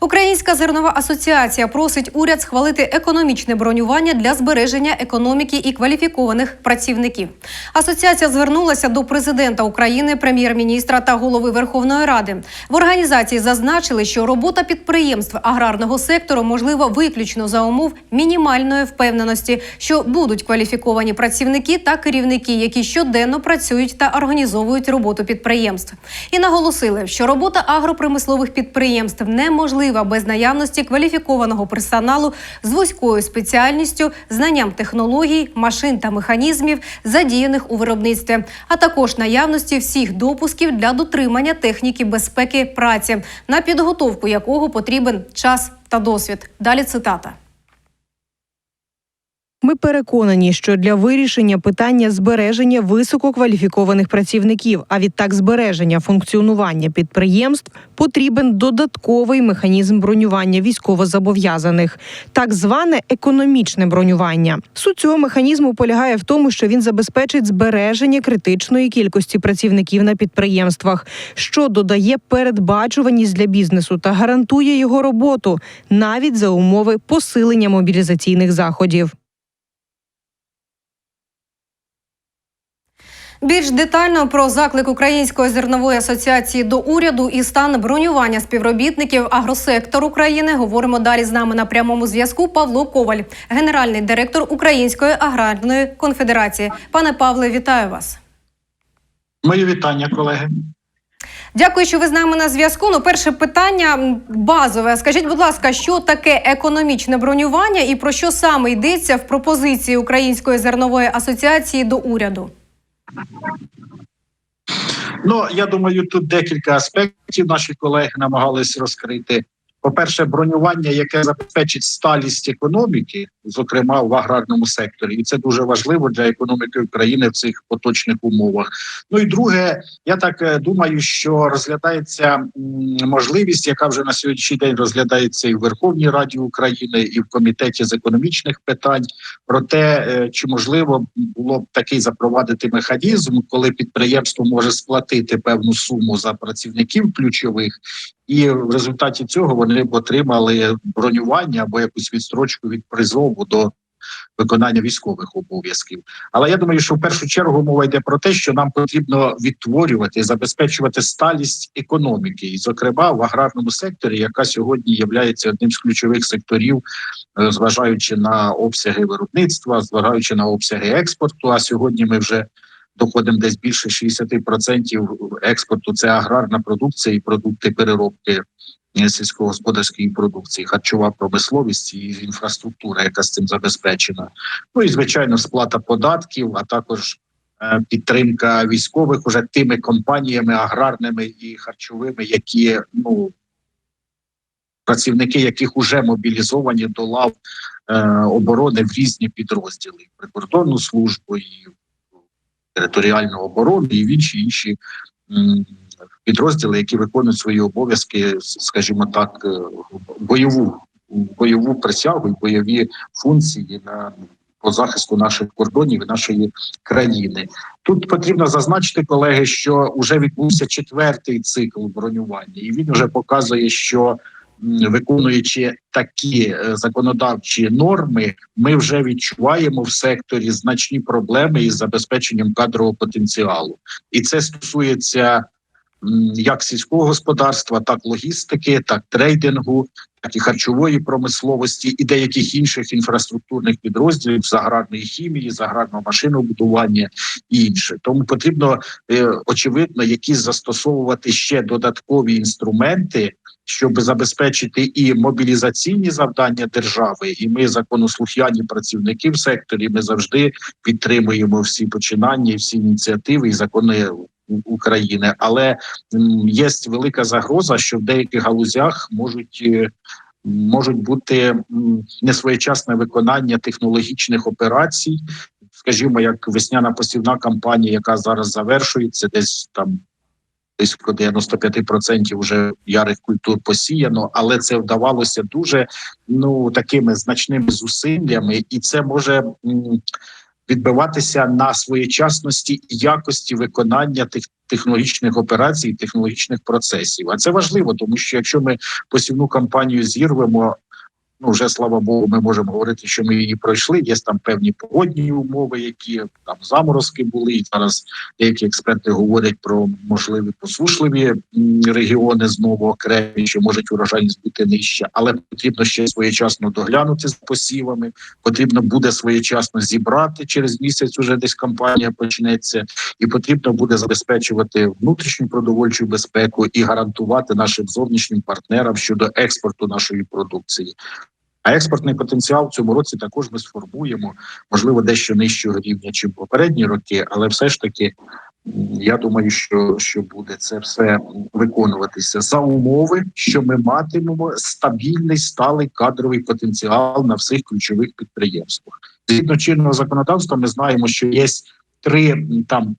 Українська зернова асоціація просить уряд схвалити економічне бронювання для збереження економіки і кваліфікованих працівників. Асоціація звернулася до президента України, прем'єр-міністра та голови Верховної Ради. В організації зазначили, що робота підприємств аграрного сектору можлива виключно за умов мінімальної впевненості, що будуть кваліфіковані працівники та керівники, які щоденно працюють та організовують роботу підприємств. І наголосили, що робота агропримислових підприємств неможлива без наявності кваліфікованого персоналу з вузькою спеціальністю, знанням технологій, машин та механізмів, задіяних у виробництві, а також наявності всіх допусків для дотримання техніки безпеки праці, на підготовку якого потрібен час та досвід. Далі цитата. Ми переконані, що для вирішення питання збереження висококваліфікованих працівників, а відтак збереження функціонування підприємств, потрібен додатковий механізм бронювання військовозобов'язаних, так зване економічне бронювання. Суть цього механізму полягає в тому, що він забезпечить збереження критичної кількості працівників на підприємствах, що додає передбачуваність для бізнесу та гарантує його роботу навіть за умови посилення мобілізаційних заходів. Більш детально про заклик Української зернової асоціації до уряду і стан бронювання співробітників агросектору країни говоримо далі з нами на прямому зв'язку. Павло Коваль, генеральний директор Української аграрної конфедерації. Пане Павле, вітаю вас. Мої вітання, колеги. Дякую, що ви з нами на зв'язку. Ну, перше питання базове. Скажіть, будь ласка, що таке економічне бронювання і про що саме йдеться в пропозиції Української зернової асоціації до уряду? Ну я думаю, тут декілька аспектів наші колеги намагались розкрити. По-перше, бронювання, яке забезпечить сталість економіки, зокрема в аграрному секторі, і це дуже важливо для економіки України в цих поточних умовах. Ну і друге, я так е, думаю, що розглядається можливість, яка вже на сьогоднішній день розглядається і в Верховній Раді України, і в комітеті з економічних питань, про те, е, чи можливо було б такий запровадити механізм, коли підприємство може сплатити певну суму за працівників ключових, і в результаті цього вони б отримали бронювання або якусь відстрочку від призову до виконання військових обов'язків. Але я думаю, що в першу чергу мова йде про те, що нам потрібно відтворювати, і забезпечувати сталість економіки, і, зокрема, в аграрному секторі, яка сьогодні є одним з ключових секторів, е, зважаючи на обсяги виробництва, зважаючи на обсяги експорту. А сьогодні ми вже доходимо десь більше 60% експорту. Це аграрна продукція і продукти переробки е, сільськогосподарської продукції, харчова промисловість і інфраструктура, яка з цим забезпечена. Ну і звичайно, сплата податків, а також е, підтримка військових уже тими компаніями аграрними і харчовими, які ну працівники яких уже мобілізовані до лав е, оборони в різні підрозділи, прикордонну службу і територіальну оборону і в інші інші підрозділи, які виконують свої обов'язки, скажімо так, е, бойову бойову присягу і бойові функції на по захисту наших кордонів і нашої країни. Тут потрібно зазначити, колеги, що вже відбувся четвертий цикл бронювання, і він вже показує, що виконуючи такі е, законодавчі норми, ми вже відчуваємо в секторі значні проблеми із забезпеченням кадрового потенціалу, і це стосується як сільського господарства, так логістики, так трейдингу, так і харчової промисловості і деяких інших інфраструктурних підрозділів з аграрної хімії, з аграрного машинобудування і інше. Тому потрібно е, очевидно якісь застосовувати ще додаткові інструменти. Щоб забезпечити і мобілізаційні завдання держави, і ми законослухняні працівники в секторі. Ми завжди підтримуємо всі починання, всі ініціативи і закони України. Але є велика загроза, що в деяких галузях можуть. е, Можуть бути несвоєчасне виконання технологічних операцій, скажімо, як весняна посівна кампанія, яка зараз завершується, десь там близько 95% вже ярих культур посіяно, але це вдавалося дуже ну такими значними зусиллями, і це може відбиватися на своєчасності і якості виконання тих технологічних операцій, технологічних процесів. А це важливо, тому що якщо ми посівну кампанію зірвемо. Ну, вже слава Богу, ми можемо говорити, що ми її пройшли. Є там певні погодні умови, які там заморозки були. І зараз деякі експерти говорять про можливі посушливі регіони знову окремі, що можуть урожайність бути нижча, але потрібно ще своєчасно доглянути з посівами. Потрібно буде своєчасно зібрати через місяць. Уже десь кампанія почнеться, і потрібно буде забезпечувати внутрішню продовольчу безпеку і гарантувати нашим зовнішнім партнерам щодо експорту нашої продукції. А експортний потенціал в цьому році також ми сформуємо, можливо, дещо нижчого рівня, чим попередні роки, але все ж таки. Я думаю, що, що буде це все виконуватися за умови, що ми матимемо стабільний сталий кадровий потенціал на всіх ключових підприємствах. Згідно чинного законодавства, ми знаємо, що є три там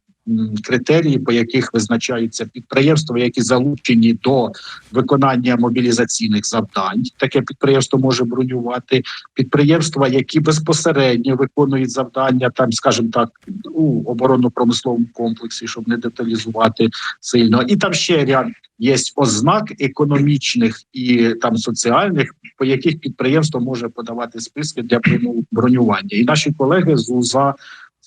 критерії, по яких визначаються підприємства, які залучені до виконання мобілізаційних завдань. Таке підприємство може бронювати підприємства, які безпосередньо виконують завдання, там, скажімо так, у оборонно-промисловому комплексі, щоб не деталізувати сильно. І там ще ряд є ознак економічних і там соціальних, по яких підприємство може подавати списки для броню- бронювання. І наші колеги з УЗА.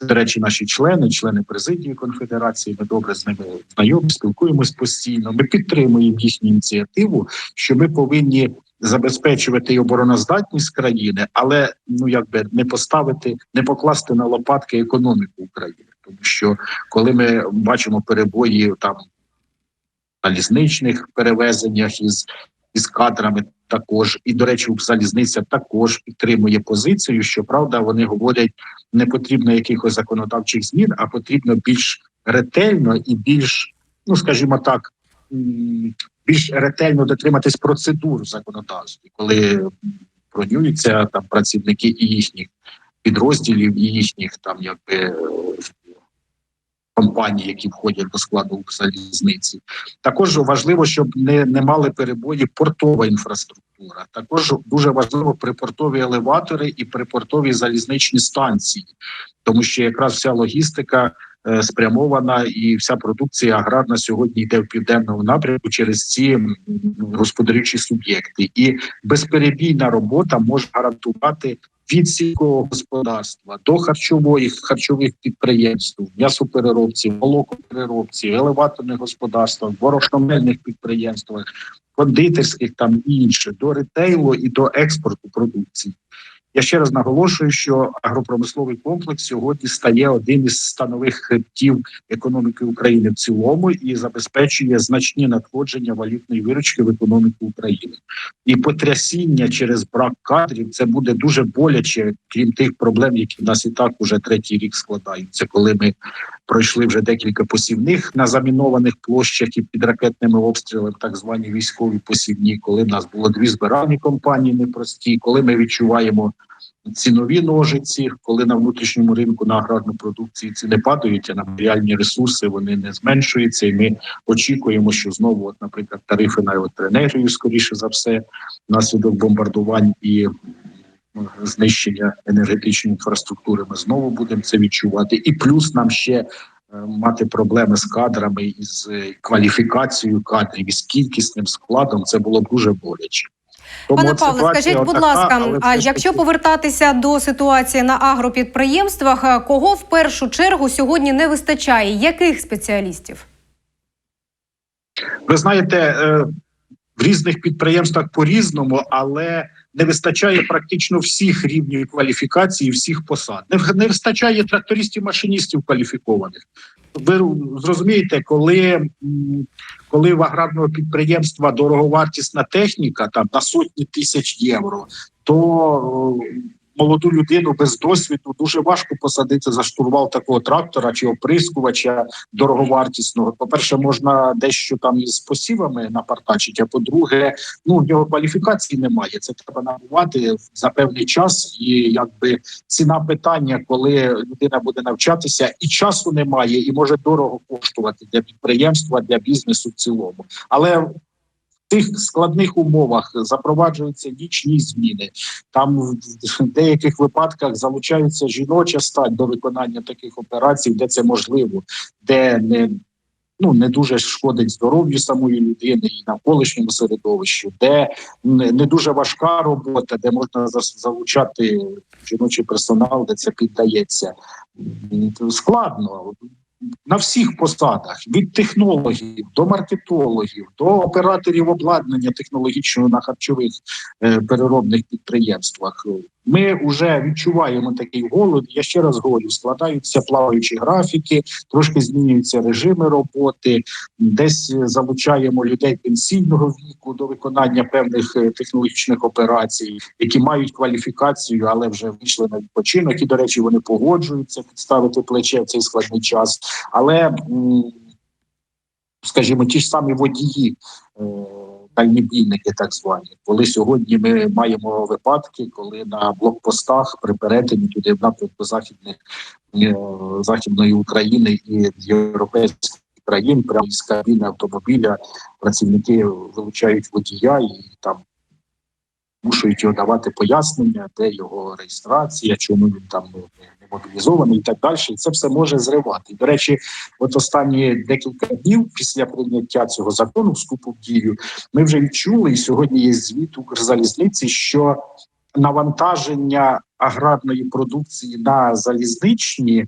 До речі, наші члени, члени президії конфедерації. Ми добре з ними знайомі, спілкуємось постійно. Ми підтримуємо їхню ініціативу, що ми повинні забезпечувати і обороноздатність країни, але ну якби не поставити, не покласти на лопатки економіку України, тому що коли ми бачимо перебої там залізничних перевезеннях із, із кадрами. Також і до речі, залізниця також підтримує позицію. що правда, вони говорять, не потрібно якихось законодавчих змін, а потрібно більш ретельно і більш, ну скажімо так, більш ретельно дотриматись процедур в законодавстві, коли бронюються там працівники і їхніх підрозділів, і їхніх там якби компаній, які входять до складу залізниці. Також важливо, щоб не, не мали перебої портова інфраструктура. Також дуже важливо припортові елеватори і припортові залізничні станції, тому що якраз вся логістика е, спрямована і вся продукція аграрна сьогодні йде в південному напрямку через ці господарючі суб'єкти, і безперебійна робота може гарантувати від сільського господарства до харчової харчових підприємств, м'ясопереробців, молокопереробців, елеваторних господарств, борошномельних підприємствах, кондитерських там і інше, до ретейлу і до експорту продукції. Я ще раз наголошую, що агропромисловий комплекс сьогодні стає одним із станових хребтів економіки України в цілому і забезпечує значні надходження валютної виручки в економіку України. І потрясіння через брак кадрів це буде дуже боляче, крім тих проблем, які в нас і так уже третій рік складаються, коли ми пройшли вже декілька посівних на замінованих площах і під ракетними обстрілами, так звані військові посівні, коли в нас було дві збиральні компанії непрості, коли ми відчуваємо цінові ножиці, коли на внутрішньому ринку на аграрну продукцію ціни падають, а на матеріальні ресурси вони не зменшуються, і ми очікуємо, що знову, от, наприклад, тарифи на електроенергію, скоріше за все, внаслідок бомбардувань і знищення енергетичної інфраструктури. Ми знову будемо це відчувати, і плюс нам ще. е, Мати проблеми з кадрами і з е, кваліфікацією кадрів і з кількісним складом це було б дуже боляче. Тому Пане Павле, скажіть, будь отака, ласка, а якщо таки- повертатися до ситуації на агропідприємствах, е, кого в першу чергу сьогодні не вистачає? Яких спеціалістів? Ви знаєте, е, в різних підприємствах по-різному, але не вистачає практично всіх рівнів кваліфікації, всіх посад. Не, не вистачає трактористів, машиністів кваліфікованих. Ви зрозумієте, коли, коли в аграрного підприємства дороговартісна техніка там на сотні тисяч євро, то молоду людину без досвіду дуже важко посадити за штурвал такого трактора чи оприскувача дороговартісного. По-перше, можна дещо там із посівами напартачити, а по-друге, ну в нього кваліфікації немає. Це треба набувати за певний час, і якби ціна питання, коли людина буде навчатися, і часу немає, і може дорого коштувати для підприємства, для бізнесу в цілому. Але тих складних умовах запроваджуються нічні зміни. Там в деяких випадках залучається жіноча стать до виконання таких операцій, де це можливо, де не ну не дуже шкодить здоров'ю самої людини і навколишньому середовищу, де не дуже важка робота, де можна залучати жіночий персонал, де це піддається. Складно на всіх посадах від технологів до маркетологів, до операторів обладнання технологічного на харчових е, переробних підприємствах. Ми вже відчуваємо такий голод. Я ще раз говорю, складаються плаваючі графіки, трошки змінюються режими роботи. Десь е, залучаємо людей пенсійного віку до виконання певних е, технологічних операцій, які мають кваліфікацію, але вже вийшли на відпочинок. І до речі, вони погоджуються підставити плече в цей складний час. Але скажімо, ті ж самі водії. е, Дальнібійники, так звані, коли сьогодні ми маємо випадки, коли на блокпостах при перетині туди в напрямку західних е, західної України і європейських країн, прямо з кабіни автомобіля, працівники вилучають водія і там мушують його давати пояснення, де його реєстрація, чому він там не не мобілізований, і так далі. І це все може зривати. До речі, от останні декілька днів після прийняття цього закону вступу в дію, ми вже відчули, і сьогодні є звіт Укрзалізниці, що навантаження аграрної продукції на залізничні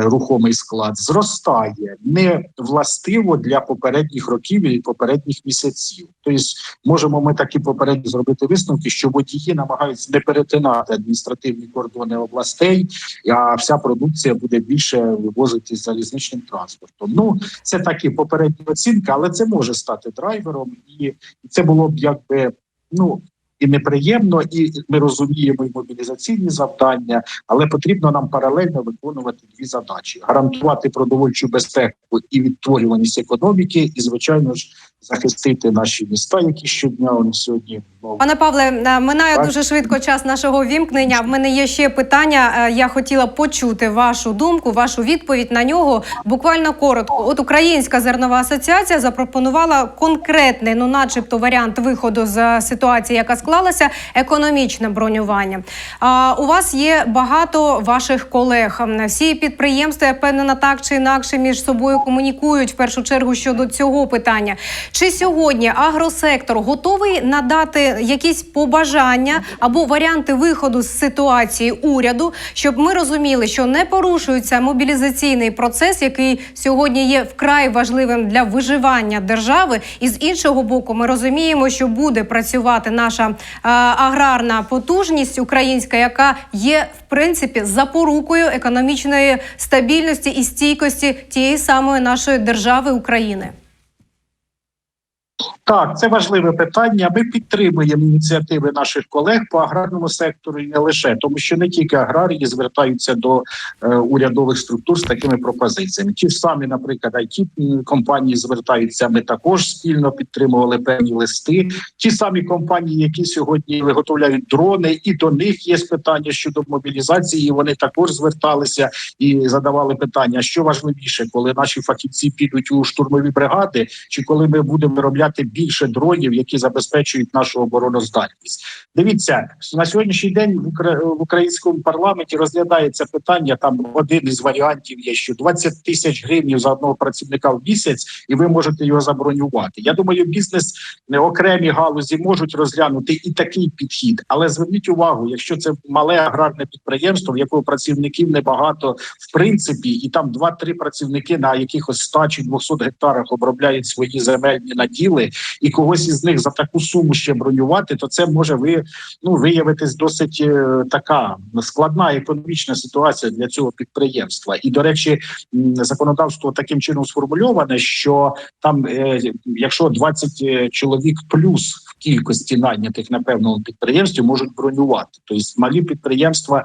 рухомий склад зростає не властиво для попередніх років і попередніх місяців. Тобто, можемо ми такі попередні зробити висновки, що водії намагаються не перетинати адміністративні кордони областей, а вся продукція буде більше вивозитись залізничним транспортом. Ну це такі попередні оцінки, але це може стати драйвером, і це було б якби ну. І неприємно, і ми розуміємо і мобілізаційні завдання, але потрібно нам паралельно виконувати дві задачі: гарантувати продовольчу безпеку і відтворюваність економіки, і звичайно ж захистити наші міста, які щодня вони сьогодні ну, Пане Павле, е, минає Так. дуже швидко час нашого вімкнення. В мене є ще питання. Е, Я хотіла почути вашу думку, вашу відповідь на нього. Буквально коротко. От Українська зернова асоціація запропонувала конкретний, ну, начебто, варіант виходу з ситуації, яка склалася, економічне бронювання. А у вас є багато ваших колег. Всі підприємства, я впевнена, так чи інакше між собою комунікують в першу чергу щодо цього питання. Чи сьогодні агросектор готовий надати якісь побажання або варіанти виходу з ситуації уряду, щоб ми розуміли, що не порушується мобілізаційний процес, який сьогодні є вкрай важливим для виживання держави, і з іншого боку, ми розуміємо, що буде працювати наша аграрна потужність українська, яка є в принципі запорукою економічної стабільності і стійкості тієї самої нашої держави України. Так, це важливе питання. Ми підтримуємо ініціативи наших колег по аграрному сектору і не лише, тому що не тільки аграрії звертаються до е, урядових структур з такими пропозиціями. Ті ж самі, наприклад, it компанії звертаються. Ми також спільно підтримували певні листи. Ті самі компанії, які сьогодні виготовляють дрони, і до них є питання щодо мобілізації. і Вони також зверталися і задавали питання: що важливіше, коли наші фахівці підуть у штурмові бригади, чи коли ми будемо виробляти більше дронів, які забезпечують нашу обороноздатність. Дивіться на сьогоднішній день в Укра- в українському парламенті розглядається питання. Там один із варіантів є, що 20 тисяч гривень за одного працівника в місяць, і ви можете його забронювати. Я думаю, бізнес е, окремі галузі можуть розглянути і такий підхід. Але зверніть увагу, якщо це мале аграрне підприємство, в якого працівників небагато, в принципі, і там 2-3 працівники на якихось 100 чи 200 гектарах обробляють свої земельні наділи, і когось із них за таку суму ще бронювати, то це може ви ну виявитись досить е, така складна економічна ситуація для цього підприємства. І до речі, законодавство таким чином сформульоване, що там, е, якщо 20 чоловік плюс в кількості нанятих на певному підприємстві можуть бронювати, тобто малі підприємства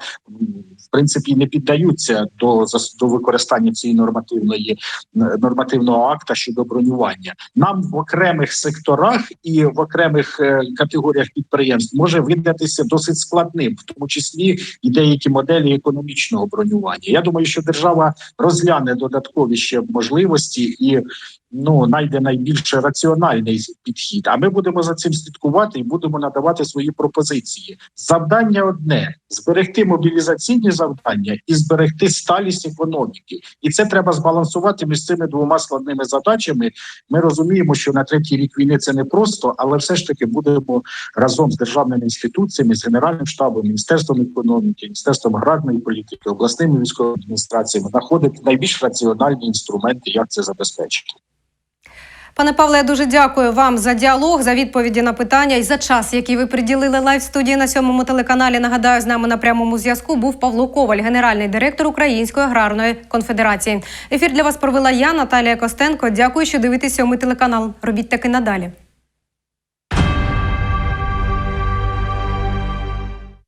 в принципі не піддаються до до використання цієї нормативної е, нормативного акта щодо бронювання. Нам в окремих секторах і в окремих е, категоріях підприємств може видатися досить складним, в тому числі і деякі моделі економічного бронювання. Я думаю, що держава розгляне додаткові ще можливості і ну найде найбільш раціональний підхід. А ми будемо за цим слідкувати і будемо надавати свої пропозиції. Завдання одне: зберегти мобілізаційні завдання і зберегти сталість економіки. І це треба збалансувати між цими двома складними задачами. Ми розуміємо, що на третій рік війни це не просто, але все ж таки будемо разом з державними інституціями, з генеральним штабом, міністерством економіки, міністерством аграрної політики, обласними військовими адміністраціями знаходити найбільш раціональні інструменти, як це забезпечити. Пане Павле, я дуже дякую вам за діалог, за відповіді на питання і за час, який ви приділили лайв студії на сьомому телеканалі. Нагадаю, з нами на прямому зв'язку був Павло Коваль, генеральний директор Української аграрної конфедерації. Ефір для вас провела я, Наталія Костенко. Дякую, що дивитесь сьомий телеканал. Робіть таки надалі.